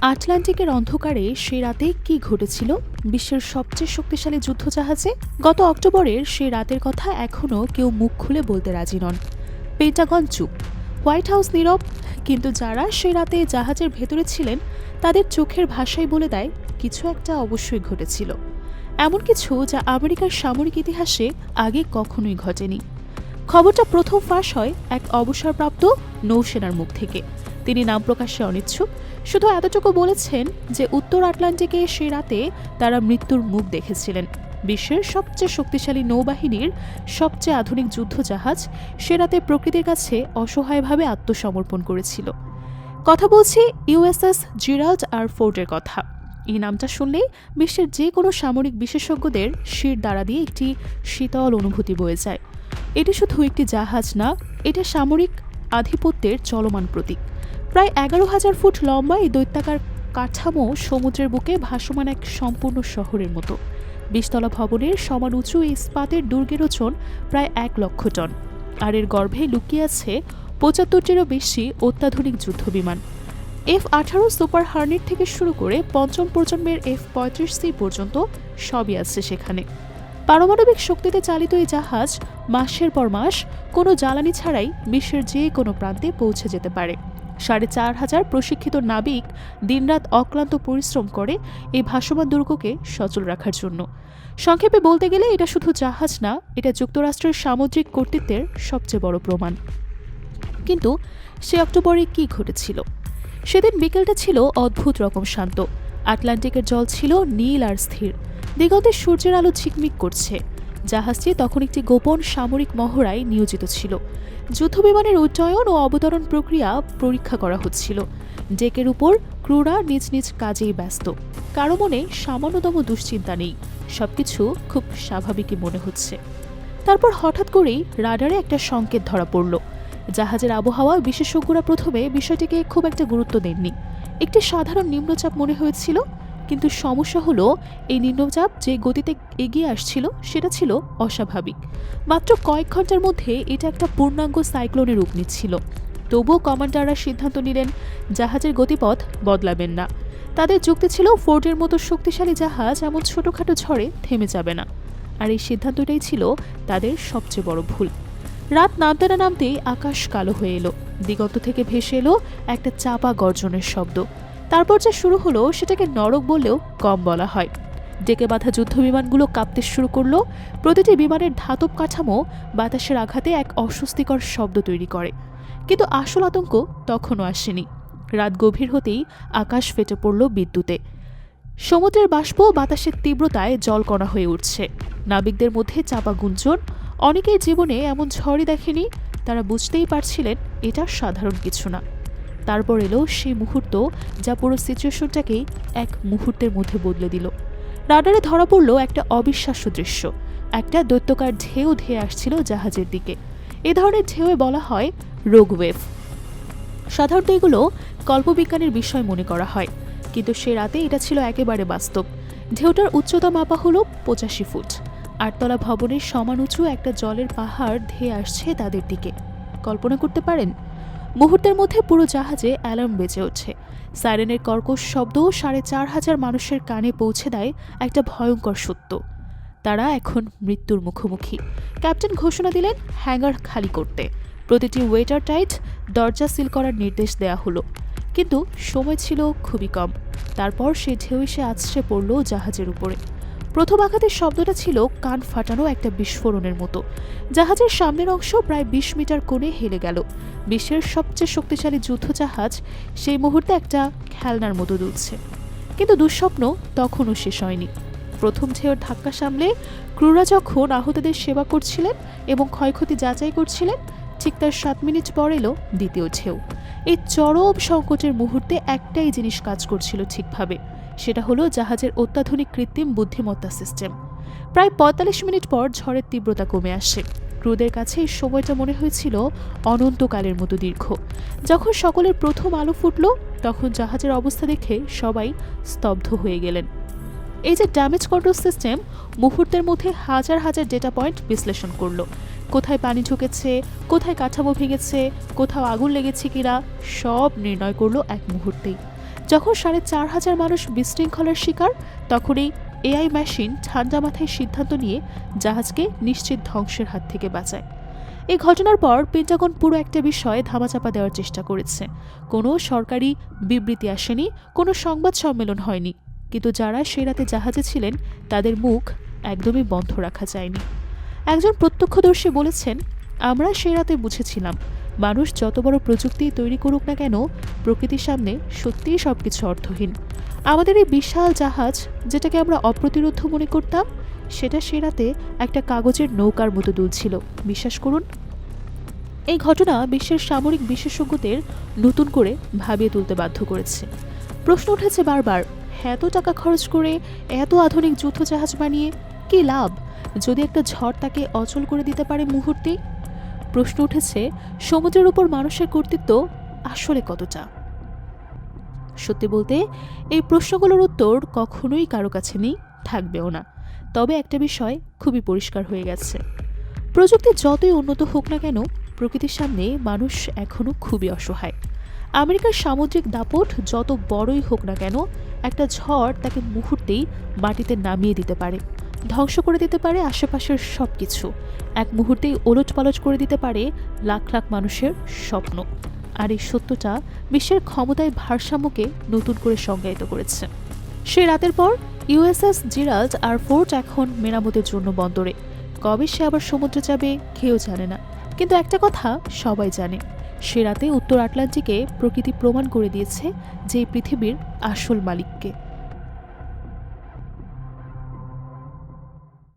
আটলান্টিকের অন্ধকারে সে রাতে কি ঘটেছিল? বিশ্বের সবচেয়ে শক্তিশালী যুদ্ধজাহাজে? গত অক্টোবরের সে রাতের কথা এখনও কেউ মুখ খুলে বলতে রাজি নন। পেন্টাগন চুপ। হোয়াইট হাউস নীরব। কিন্তু যারা সে রাতে জাহাজের ভেতরে ছিলেন, তাদের চোখের ভাষাই বলে দেয়, কিছু একটা অবশ্যই ঘটেছিল। এমন কিছু যা আমেরিকার সামরিক ইতিহাসে আগে কখনোই ঘটেনি। খবরটা প্রথম ফাঁস হয় এক অবসরপ্রাপ্ত নৌসেনার মুখ থেকে। তিনি নাম প্রকাশে অনিচ্ছুক। শুধু এতটুকু বলেছেন যে উত্তর আটলান্টিকে সে রাতে তারা মৃত্যুর মুখ দেখেছিলেন। বিশ্বের সবচেয়ে শক্তিশালী নৌবাহিনীর সবচেয়ে আধুনিক যুদ্ধজাহাজ সে রাতে প্রকৃতির কাছে অসহায়ভাবে আত্মসমর্পণ করেছিল। কথা বলছি ইউএসএস জিরাল্ড আর ফোর্টের কথা। এই নামটা শুনলেই বিশ্বের যে কোনো সামরিক বিশেষজ্ঞদের শির দ্বারা দিয়ে একটি শীতল অনুভূতি বয়ে যায়। এটি শুধু একটি জাহাজ না, এটা সামরিক আধিপত্যের চলমান প্রতীক। প্রায় এগারো হাজার ফুট লম্বা এই দৈত্যাকার কাঠামো সমুদ্রের বুকে ভাসমান এক সম্পূর্ণ শহরের মতো। বিশতলা ভবনের সমান উঁচু এই ইস্পাতের দুর্গের ওজন প্রায় এক লক্ষ টন। আর এর গর্ভে লুকিয়ে আছে পঁচাত্তরটিরও বেশি অত্যাধুনিক যুদ্ধবিমান। এফ আঠারো সুপার হার্নেট থেকে শুরু করে পঞ্চম প্রজন্মের এফ পঁয়ত্রিশ সি পর্যন্ত সবই আছে সেখানে। পারমাণবিক শক্তিতে চালিত এই জাহাজ মাসের পর মাস কোনো জ্বালানি ছাড়াই বিশ্বের যে কোনো প্রান্তে পৌঁছে যেতে পারে। সাড়ে চার হাজার প্রশিক্ষিত নাবিক দিনরাত অক্লান্ত পরিশ্রম করে এই ভাসমান দুর্গকে সচল রাখার জন্য। সংক্ষেপে বলতে গেলে এটা শুধু জাহাজ না, এটা যুক্তরাষ্ট্রের সামুদ্রিক কর্তৃত্বের সবচেয়ে বড় প্রমাণ। কিন্তু সে অক্টোবরে কি ঘটেছিল? সেদিন বিকেলটা ছিল অদ্ভুত রকম শান্ত। আটলান্টিকের জল ছিল নীল আর স্থির। দিগন্তে সূর্যের আলো ঝিকমিক করছে। জাহাজটি তখন একটি গোপন সামরিক মহড়ায় নিয়োজিত ছিল। যুদ্ধবিমানের উড্ডয়ন ও অবতরণ প্রক্রিয়া পরীক্ষা করা হচ্ছিল। ডেকের উপর ক্রুরা নিজ নিজ কাজেই ব্যস্ত। কারও মনে সামান্যতম দুশ্চিন্তা নেই। সবকিছু খুব স্বাভাবিকই মনে হচ্ছে। তারপর হঠাৎ করেই রাডারে একটা সংকেত ধরা পড়ল। জাহাজের আবহাওয়া বিশেষজ্ঞরা প্রথমে বিষয়টিকে খুব একটা গুরুত্ব দেননি। একটি সাধারণ নিম্নচাপ মনে হয়েছিল কিন্তু সমস্যা হলো, এই নিম্নচাপ যে গতিতে এগিয়ে আসছিল, সেটা ছিল অস্বাভাবিক। মাত্র কয়েক ঘণ্টার মধ্যে এটা একটা পূর্ণাঙ্গ সাইক্লোনের রূপ নিচ্ছিল। তবুও কমান্ডাররা সিদ্ধান্ত নিলেন, জাহাজের গতিপথ বদলাবেন না। তাদের যুক্তি ছিল, ফোর্ডের মতো শক্তিশালী জাহাজ এমন ছোটোখাটো ঝড়ে থেমে যাবে না। আর এই সিদ্ধান্তটাই ছিল তাদের সবচেয়ে বড় ভুল। রাত নামতে না নামতেই আকাশ কালো হয়ে এলো। দিগন্ত থেকে ভেসে এলো একটা চাপা গর্জনের শব্দ। তারপর যা শুরু হলো, সেটাকে নরক বললেও কম বলা হয়। ডেকে বাঁধা যুদ্ধবিমানগুলো কাঁপতে শুরু করল। প্রতিটি বিমানের ধাতব কাঠামো বাতাসের আঘাতে এক অস্বস্তিকর শব্দ তৈরি করে। কিন্তু আসল আতঙ্ক তখনও আসেনি। রাত গভীর হতেই আকাশ ফেটে পড়ল বিদ্যুতে। সমুদ্রের বাষ্প বাতাসের তীব্রতায় জলকণা হয়ে উঠছে। নাবিকদের মধ্যে চাপা গুঞ্জন। অনেকেই জীবনে এমন ঝড়ই দেখেনি। তারা বুঝতেই পারছিলেন, এটা সাধারণ কিছু না। তারপর এলো সেই মুহূর্ত যা পুরো সিচুয়েশনটাকেই এক মুহূর্তের মধ্যে বদলে দিল। রাডারে ধরা পড়ল একটা অবিশ্বাস্য দৃশ্য। একটা দৈত্যকার ঢেউ ধেয়ে আসছিল জাহাজের দিকে। এ ধরনের ঢেউয়ে বলা হয় রোগ ওয়েভ সাধারণত এগুলো কল্পবিজ্ঞানের বিষয় মনে করা হয়। কিন্তু সে রাতে এটা ছিল একেবারে বাস্তব। ঢেউটার উচ্চতা মাপা হলো পঁচাশি ফুট। আটতলা ভবনের সমান উঁচু একটা জলের পাহাড় ধেয়ে আসছে তাদের দিকে। কল্পনা করতে পারেন মুহূর্তের মধ্যে পুরো জাহাজে অ্যালার্ম বেজে ওঠে। সাইরেনের কর্কশ শব্দ সাড়ে চার হাজার মানুষের কানে পৌঁছে দেয় একটা ভয়ঙ্কর সত্য। তারা এখন মৃত্যুর মুখোমুখি। ক্যাপ্টেন ঘোষণা দিলেন, হ্যাঙ্গার খালি করতে। প্রতিটি ওয়েটার টাইট দরজা সিল করার নির্দেশ দেয়া হলো। কিন্তু সময় ছিল খুবই কম। তারপর সে ঢেউ এসে আছড়ে পড়ল জাহাজের উপরে। প্রথম আঘাতের শব্দটা ছিল কান ফাটানো একটা বিস্ফোরণের মতো। জাহাজের সামনের অংশ প্রায় বিশ মিটার কোণে হেলে গেল। বিশ্বের সবচেয়ে শক্তিশালী যুদ্ধজাহাজ সেই মুহূর্তে একটা খেলনার মতো দুলছে। কিন্তু দুঃস্বপ্ন তখনও শেষ হয়নি। প্রথম ঢেউর ধাক্কা সামলে ক্রুরা যখন আহতদের সেবা করছিলেন এবং ক্ষয়ক্ষতি যাচাই করছিলেন, ঠিক তার সাত মিনিট পর এলো দ্বিতীয় ঢেউ। এই চরম সংকটের মুহূর্তে একটাই জিনিস কাজ করছিল ঠিকভাবে। সেটা হলো জাহাজের অত্যাধুনিক কৃত্রিম বুদ্ধিমত্তা সিস্টেম। প্রায় পঁয়তাল্লিশ মিনিট পর ঝড়ের তীব্রতা কমে আসে। ক্রুদের কাছে এই সময়টা মনে হয়েছিল অনন্তকালের মতো দীর্ঘ। যখন সকলের প্রথম আলো ফুটল, তখন জাহাজের অবস্থা দেখে সবাই স্তব্ধ হয়ে গেলেন। এই যে ড্যামেজ কন্ট্রোল সিস্টেম মুহূর্তের মধ্যে হাজার হাজার ডেটা পয়েন্ট বিশ্লেষণ করল। কোথায় পানি ঢুকেছে, কোথায় কাঠামো ভেঙেছে, কোথাও আগুন লেগেছে কিনা, সব নির্ণয় করল এক মুহূর্তেই। যখন সাড়ে চার হাজার মানুষ বিশৃঙ্খলার শিকার, তখনই এআই মেশিন ঠান্ডা মাথায় সিদ্ধান্ত নিয়ে জাহাজকে নিশ্চিত ধ্বংসের হাত থেকে বাঁচায়। এই ঘটনার পর পেন্টাগন পুরো একটা বিষয়ে ধামাচাপা দেওয়ার চেষ্টা করেছে। কোনো সরকারি বিবৃতি আসেনি, কোনো সংবাদ সম্মেলন হয়নি। কিন্তু যারা সে রাতে জাহাজে ছিলেন, তাদের মুখ একদমই বন্ধ রাখা যায়নি। একজন প্রত্যক্ষদর্শী বলেছেন, আমরা সে রাতে বুঝেছিলাম মানুষ যত বড় প্রযুক্তি তৈরি করুক না কেন, প্রকৃতির সামনে সত্যিই সব কিছু অর্থহীন। আমাদের এই বিশাল জাহাজ, যেটাকে আমরা অপ্রতিরোধ মনে করতাম, সেটা সে রাতে একটা কাগজের নৌকার মতো দুলছিল। বিশ্বাস করুন, এই ঘটনা বিশ্বের সামরিক বিশেষজ্ঞদের নতুন করে ভাবিয়ে তুলতে বাধ্য করেছে। প্রশ্ন উঠেছে বারবার, এত টাকা খরচ করে, এত আধুনিক যুদ্ধ জাহাজ বানিয়ে, কী লাভ? যদি একটা ঝড় তাকে অচল করে দিতে পারে মুহূর্তেই প্রশ্ন উঠেছে, সমুদ্রের উপর মানুষের কর্তৃত্ব আসলে কতটা? সত্যি বলতে, এই প্রশ্নগুলোর উত্তর কখনোই কারও কাছে নেই, থাকবেও না। তবে একটা বিষয় খুবই পরিষ্কার হয়ে গেছে। প্রযুক্তি যতই উন্নত হোক না কেন, প্রকৃতির সামনে মানুষ এখনও খুবই অসহায়। আমেরিকার সামুদ্রিক দাপট যত বড়ই হোক না কেন, একটা ঝড় তাকে মুহূর্তেই মাটিতে নামিয়ে দিতে পারে। ধ্বংস করে দিতে পারে আশেপাশের সব কিছু এক মুহূর্তেই ওলট পালট করে দিতে পারে লাখ লাখ মানুষের স্বপ্ন। আর এই সত্যটা বিশ্বের ক্ষমতায় ভারসাম্যকে নতুন করে সংজ্ঞায়িত করেছে। সে রাতের পর ইউএসএস জিরাল্ড আর ফোর্ট এখন মেরামতের জন্য বন্দরে। কবে সে আবার সমুদ্রে যাবে কেউ জানে না। কিন্তু একটা কথা সবাই জানে, সে রাতে উত্তর আটলান্টিকে প্রকৃতি প্রমাণ করে দিয়েছে যে পৃথিবীর আসল মালিককে।